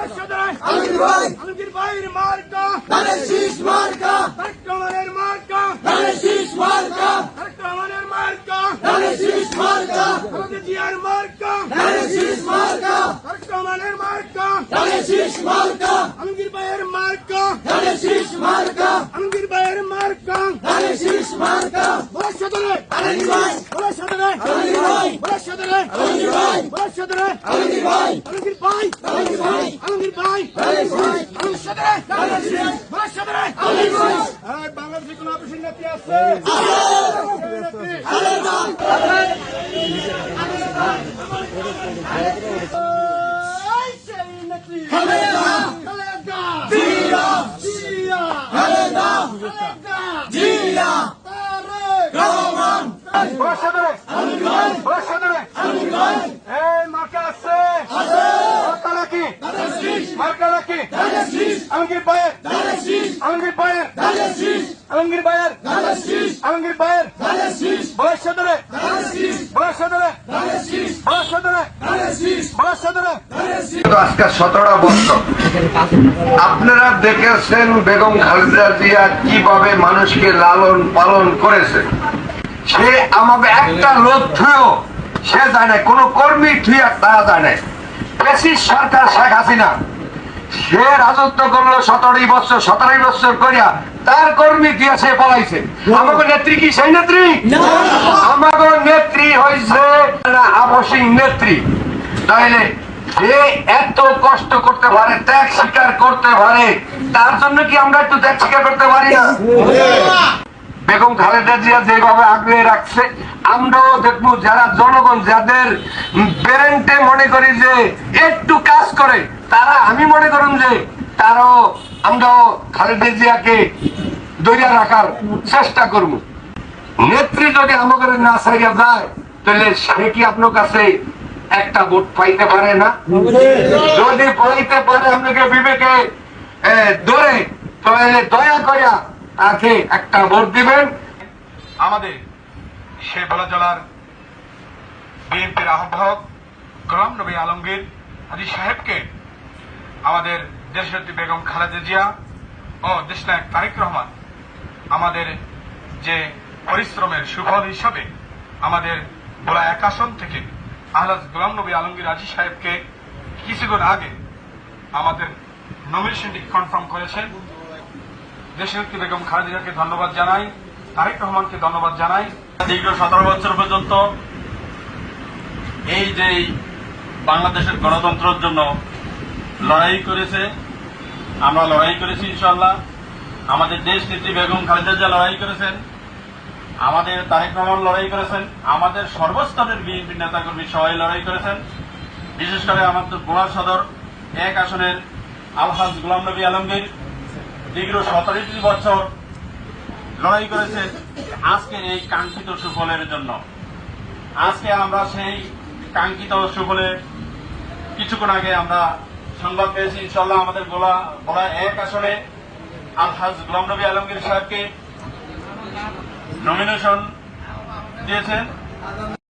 আলমগীর ভাই আলমগীর ভাইয়ের মার্কা শীষ মার্কা তারেক রহমানের মার্কা শীষ মার্কা তারেক রহমানের মার্কা শীষ মার্কা খালেদা জিয়ার মার্কা শীষ মার্কা তারেক রহমানের মার্কা ধানের শীষ মার্কা আলমগীর ভাইয়ের মার্কা ধানের শীষ মার্কা আলমগীর ভাইয়ের মার্কা ধানের শীষ মার্কা ভবিষ্যতের আলমগীর ভাই ভবিষ্যতের আলমগীর ভাই ভবিষ্যতের আলমগীর ভাই। ভবিষ্যতের আলমগীর ভাই। আলমগীর ভাই। আলমগীর ভাই। আলমগীর ভাই। আলমগীর ভাই। বাংলাদেশে কোন নেত্রী আছে খালেদা জিয়া রহমান এই মার্কা আছে মার্কা নাকি মার্কা নাকি ধানের শীষ আলমগীর আলমগীর আলমগীর আলমগীর আজকে সতেরো বছর। আপনারা দেখেছেন বেগম খালেদা জিয়া কীভাবে মানুষকে লালন পালন করেছে। সে আমাকে একটা লোক থুয়েও সে জানে কোনো কর্মী থুয়ে তারা জানে। বেশি সরকার শেখ হাসিনা সে রাজত্ব করল সতেরোই বছর সতেরোই বছর করিয়া তার কর্মী দিয়া সে পলাইছে? আমাকে নেত্রী কি সেই নেত্রী? আমাকে নেত্রী হয়েছে আবসিং নেত্রী। তাইলে যে এত কষ্ট করতে পারে ত্যাগ স্বীকার করতে পারে তার জন্য কি আমরা একটু ত্যাগ স্বীকার করতে পারি না। বেগম খালেদা জিয়া যেভাবে আগলে রাখছে, আমরাও দেখব যারা জনগণ, যাদের পেরেন্টে মনে করি যে একটু কাজ করে, তারা আমি মনে করুন যে তারাও, আমরাও খালেদা জিয়াকে দরিয়া রাখার চেষ্টা করব। নেত্রী যদি আমাদের না সাইয়া যায়, তাহলে সে কি আপনার কাছে একটা ভোট পাইতে পারে না? যদি পাইতে পারে, আপনাকে বিবেকে ধরে, তাহলে দয়া করিয়া তাকে একটা ভোট দিবেন। আমাদের শেরবালা জেলার বিএনপির আহ্বায়ক গোলাম নবী আলমগীর হাজি সাহেবকে আমাদের দেশনেত্রী বেগম খালেদা জিয়া ও দেশনায়ক তারেক রহমান আমাদের যে পরিশ্রমের সুফল হিসাবে আমাদের বোলা এক আসন থেকে আহলাদ গোলাম নবী আলমগীর হাজি সাহেবকে কিছুক্ষণ আগে আমাদের নমিনেশনটি কনফার্ম করেছেন। দেশনেত্রী বেগম খালেদাকে ধন্যবাদ জানাই, তারেক রহমানকে ধন্যবাদ জানাই। দীর্ঘ সতেরো বছর পর্যন্ত এই যে বাংলাদেশের গণতন্ত্রের জন্য লড়াই করেছে, আমরা লড়াই করেছি ইনশাল্লাহ আমাদের দেশ নেত্রী বেগম খালেদা লড়াই করেছেন, আমাদের তারেক রহমান লড়াই করেছেন, আমাদের সর্বস্তরের বিএনপি নেতাকর্মী সবাই লড়াই করেছেন। বিশেষ করে আমাদের বোড়া সদর এক আসনের আলহাজ গোলাম নবী আলমগীর দীর্ঘ সতেরোটি বছর লড়াই করেছে আজকের এই কাঙ্ক্ষিত সুফলের জন্য। আজকে আমরা সেই কাঙ্ক্ষিত সুফলে কিছুক্ষণ আগে আমরা সংবাদ পেয়েছি ইনশাল্লাহ আমাদের গোলা গোলা এক আসনে আলহাজ গোলাম নবী আলমগীর সাহেবকে নমিনেশন দিয়েছেন।